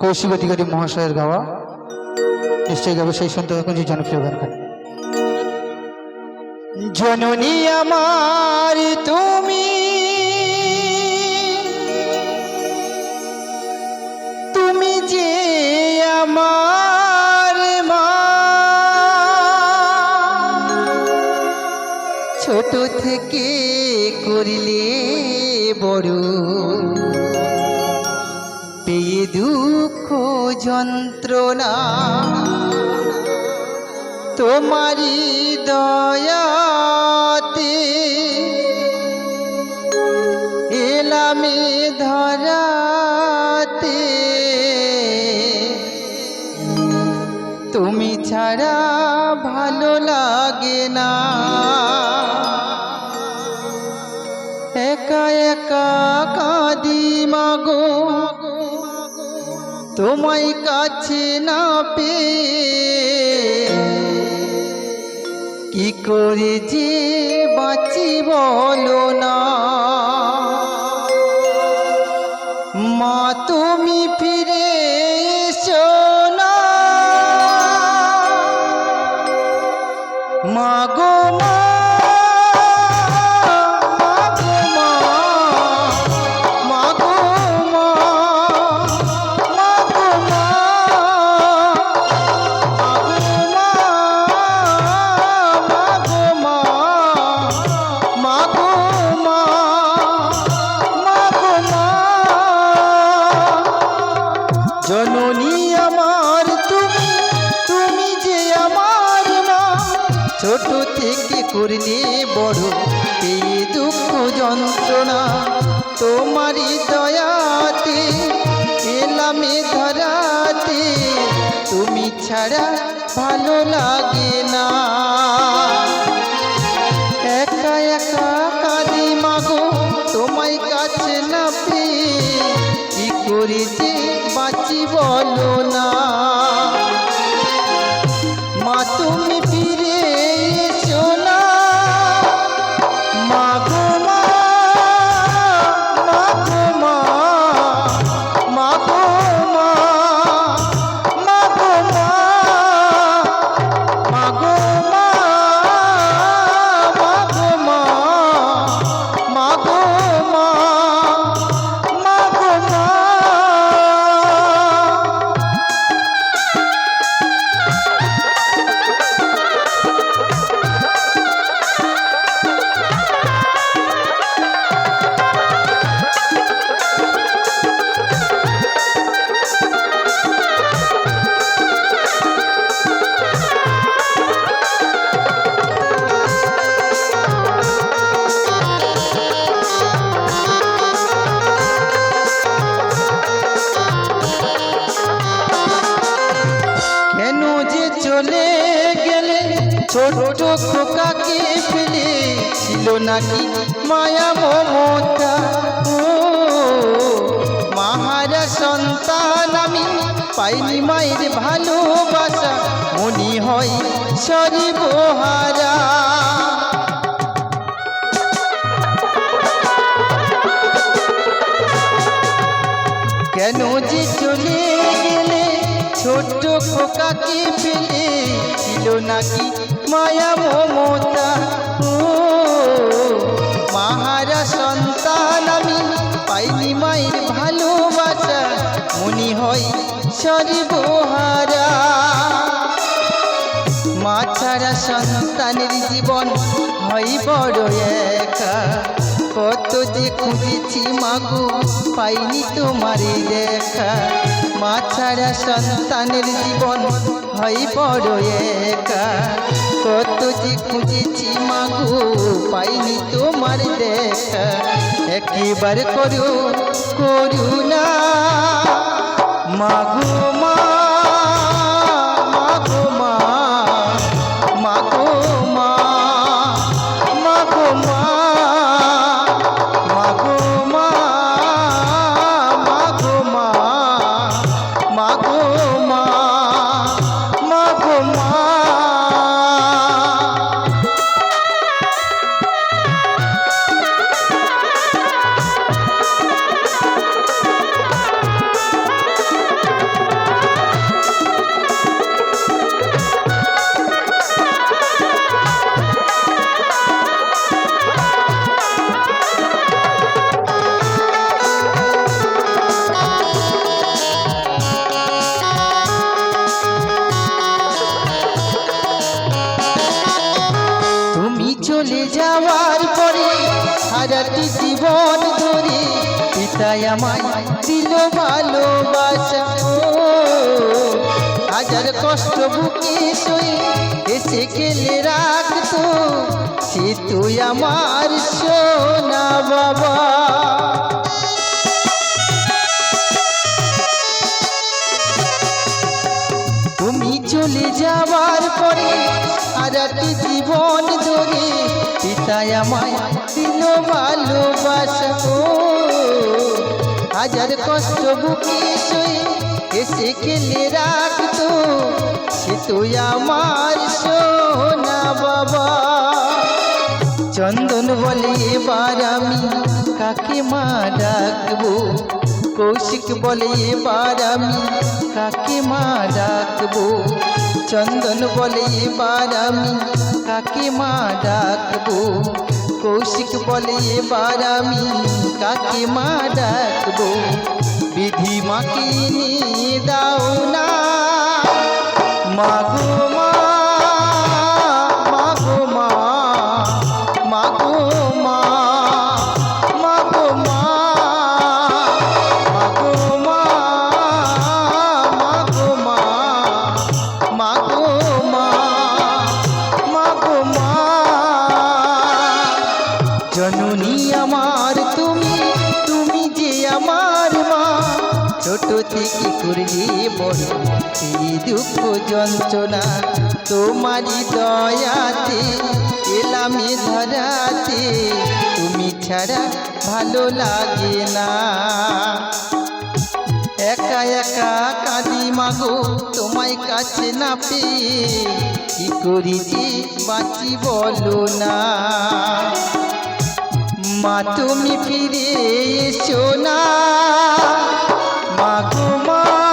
কৌশিক অধিকারী মহাশয়ের গাওয়া। নিশ্চয়ই গাবে সেই শুনতে থাকুন যে জনপ্রিয় গান গান জননী আমার, তুমি। তুমি যে আমার মা। ছোট থেকে করিলে বড়। পেয়ে দুঃখ যন্ত্রণা। তোমারি দয়াতে এলামে ধরাতে। তুমি ছাড়া ভালো লাগে না। একা একা কাঁদি মাগো। তোমায় কাছে না পেয়ে কি করে যে বাঁচি বলো না? মা তুমি ফিরে এসো না। মা গো ছোট থেকে করলে বড়, এই দুঃখ যন্ত্রণা তোমারই দয়াতে, এলামে ধরাতে, তুমি ছাড়া ভালো লাগে ছোট খোকাকে ফেলে ছিল নাকি মায়া মমতা? মাহারা সন্তান আমি পাইনি মায়ের ভালোবাসা, মনি হয় সরিবহারা। কেন যে চলে গেলে ছোট্ট খোকাকে ফেলে ছিল নাকি মায়া মমতা। মাহারা সন্তান আমি পাইনি মায়ের ভালোবাসা। মনি হয় সর্বহারা। মা ছাড়া সন্তানের জীবন হয় বড় একা। কত যে খুঁজেছি মাগো পাইনি তোমারই দেখা। মা ছাড়া সন্তানের জীবন হয় বড় একা। কত যে খুঁজেছি মাগো পাইনি তোমার দেখা। একবার করু করুণা। মাগো মা সারাটি জীবন ধরে পিতাই আমায় দিল ভালোবাসা। হাজার কষ্ট বুকে সই এসে গেলে রাখতো সে তুই আমার সোনা বাবা। তুমি চলে যাওয়ার পরে সারাটি জীবন ধরে পিতায় আমায় দিল ভালোবাসা ও হাজার কষ্ট বুকে সয়ে এসে খেলে রাখতো, সে তো আমার সোনা বাবা। চন্দন বলে, এবার আমি কাকে মা ডাকবো? কৌশিক বলে, এবার আমি কাকে মা ডাকবো? চন্দন বলে এবার আমি কাকে মা ডাকবো? কৌশিক বলে এবার আমি কাকে মা ডাকবো? বিধি মাকে দাও না। মাগো থেকে করলে বড় দুঃখ যন্ত্রণা তোমারই দয়াতে, এলামে ধরাতে, তুমি ছাড়া ভালো লাগে না। একা একা কাঁদি মাগো, তোমায় কাছে না পেয়ে কি করি যে বাঁচি বলো না। মা তুমি ফিরে এসো না। মাগুমা